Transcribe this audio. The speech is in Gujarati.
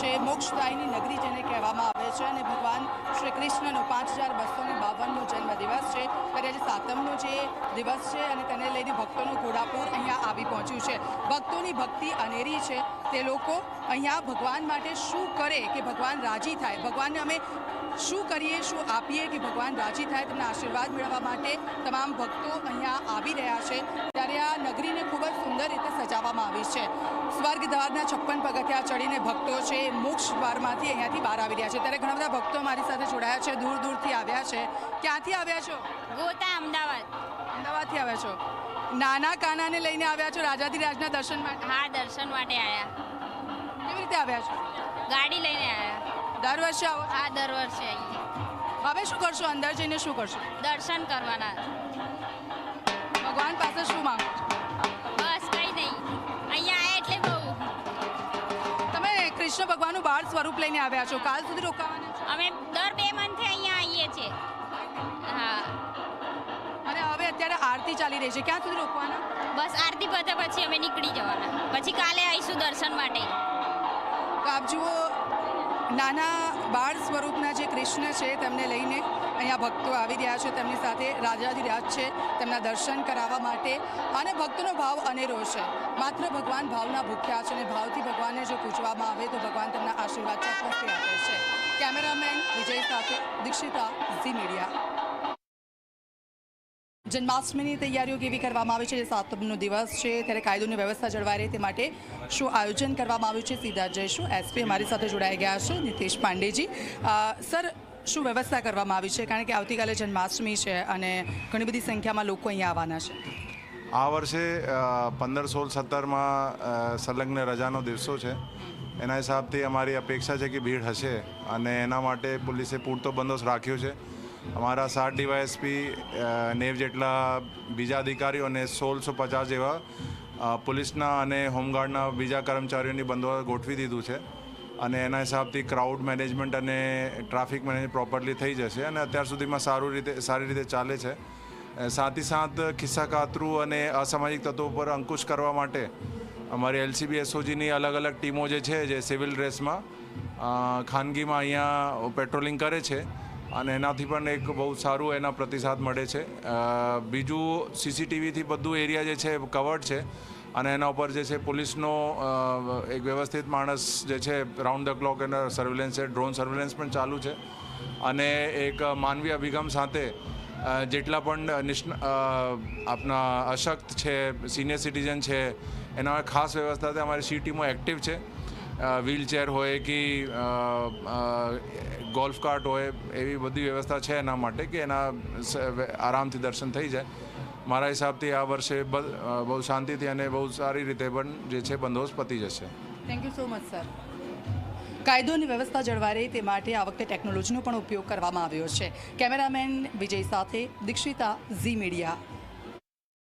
છે. મોક્ષદાયની નગરી જેને કહેવામાં આવે છે અને ભગવાન શ્રી કૃષ્ણનો પાંચ હજાર બસો ને બાવનનો જન્મદિવસ છે. ત્યારે આજે સાતમનો જે દિવસ છે અને તેને લઈને ભક્તોનું ઘોડાપુર અહીંયા આવી પહોંચ્યું છે. ભક્તોની ભક્તિ અનેરી છે. તે લોકો અહીંયા ભગવાન માટે શું કરે કે ભગવાન રાજી થાય? ભગવાનને અમે શું કરીએ, શું આપીએ કે ભગવાન રાજી થાય? તેમના આશીર્વાદ મેળવવા માટે તમામ ભક્તો અહીંયા આવી રહ્યા છે. ત્યારે આ નગરીને ખૂબ જ સુંદર રીતે સજાવવામાં આવી છે. સ્વર્ગ દ્વારના છપ્પન પગથિયા ચડીને ભક્તો છે મોક્ષ દ્વારમાંથી અહીંયાથી બહાર આવી રહ્યા છે. ત્યારે ઘણા બધા ભક્તો મારી સાથે જોડાયા છે દૂર દૂરથી આવ્યા છે. ક્યાંથી આવ્યા છો? ગોતા અમદાવાદ. અમદાવાદથી આવ્યા છો? નાના કાનાને લઈને આવ્યા છો રાજાધિરાજના દર્શન માટે? હા દર્શન માટે આવ્યા કેવી રીતે આવ્યા છો? ગાડી લઈને આવ્યા દર વર્ષે આવો હા દર વર્ષે આવીએ. હવે શું કરશો? અંદર જઈને શું કરશો? દર્શન કરવાના. ભગવાન પાસે શું માંગો છો? કૃષ્ણ ભગવાનનું બાળ સ્વરૂપ લઈને આવ્યા છો. કાલ સુધી રોકાવાના છો? અમે દર બે મંથે અહીંયા આવીએ છીએ. હા. અને હવે અત્યારે આરતી ચાલી રહી છે. ક્યાં સુધી રોકવાના? બસ આરતી પતે પછી અમે નીકળી જવાના. પછી કાલે આવીશું દર્શન માટે. આપ જુઓ નાના બાળ સ્વરૂપના જે કૃષ્ણ છે, તેમને લઈને અહીંયા ભક્તો આવી રહ્યા છે, તેમની સાથે રાજાધિરાજ છે, તેમના દર્શન કરાવવા માટે. અને ભક્તોનો ભાવ અનેરો છે. માત્ર ભગવાન ભાવના ભૂખ્યા છે અને ભાવથી ભગવાનને જો પૂછવામાં આવે તો ભગવાન તેમના આશીર્વાદ ચોક્કસથી આપે છે. કેમેરામેન વિજય સાથે દીક્ષિતા, ઝી મીડિયા. જન્માષ્ટમીની તૈયારીઓ કેવી કરવામાં આવી છે? જે સાતમનો દિવસ છે, ત્યારે કાયદોની વ્યવસ્થા જળવાઈ રહે તે માટે શું આયોજન કરવામાં આવ્યું છે? સીધા જઈશું. એસપી અમારી સાથે જોડાઈ ગયા છે, નીતિશ પાંડેજી. સર, શું વ્યવસ્થા કરવામાં આવી છે? કારણ કે આવતીકાલે જન્માષ્ટમી છે અને ઘણી બધી સંખ્યામાં લોકો અહીંયા આવવાના છે. આ વર્ષે પંદર, સોળ, સત્તરમાં સંલગ્ન રજાનો દિવસો છે. એના હિસાબથી અમારી અપેક્ષા છે કે ભીડ હશે અને એના માટે પોલીસે પૂરતો બંદોબસ્ત રાખ્યો છે. અમારા સાત ડીવાયએસપી નેવ જેટલા બીજા અધિકારીઓ અને સોળસો પચાસ જેવા પોલીસના અને હોમગાર્ડના બીજા કર્મચારીઓની બંદોબસ્ત ગોઠવી દીધું છે. અને એના હિસાબથી ક્રાઉડ મેનેજમેન્ટ અને ટ્રાફિક મેનેજમેન્ટ પ્રોપરલી થઈ જશે અને અત્યાર સુધીમાં સારું રીતે, સારી રીતે ચાલે છે. સાથે સાથ ખિસ્સા કાતરું અને અસામાજિક તત્વો પર અંકુશ કરવા માટે અમારી એલસીબી, એસઓજીની અલગ અલગ ટીમો જે છે, જે સિવિલ ડ્રેસમાં ખાનગીમાં અહીંયા પેટ્રોલિંગ કરે છે અને એનાથી પણ એક બહુ સારું એના પ્રતિસાદ મળે છે. બીજું સીસીટીવીથી બધું એરિયા જે છે કવર્ડ છે અને એના ઉપર જે છે પોલીસનો એક વ્યવસ્થિત માણસ જે છે રાઉન્ડ ધ ક્લોક એના સર્વેલન્સ છે ડ્રોન સર્વેલન્સ પણ ચાલુ છે. અને એક માનવીય અભિગમ સાથે જેટલા પણ નિષ્ણ આપણા અશક્ત છે સિનિયર સિટીઝન છે, એના ખાસ વ્યવસ્થા છે અમારી સી ટીમો એક્ટિવ છે. વ્હીલચેર હોય કે ગોલ્ફ કાર્ટ હોય, એવી બધી વ્યવસ્થા છે એના માટે કે એના આરામથી દર્શન થઈ જાય. મારા હિસાબથી આ વર્ષે બહુ શાંતિથી અને બહુ સારી રીતે પણ જે છે બંદોબસ્ત પતી જશે. Thank you so much sir કાયદોની વ્યવસ્થા જળવાઈ રહે તે માટે આ વખતે ટેકનોલોજીનો પણ ઉપયોગ કરવામાં આવ્યો છે. કેમેરામેન વિજય સાથે દીક્ષિતા ઝી મીડિયા.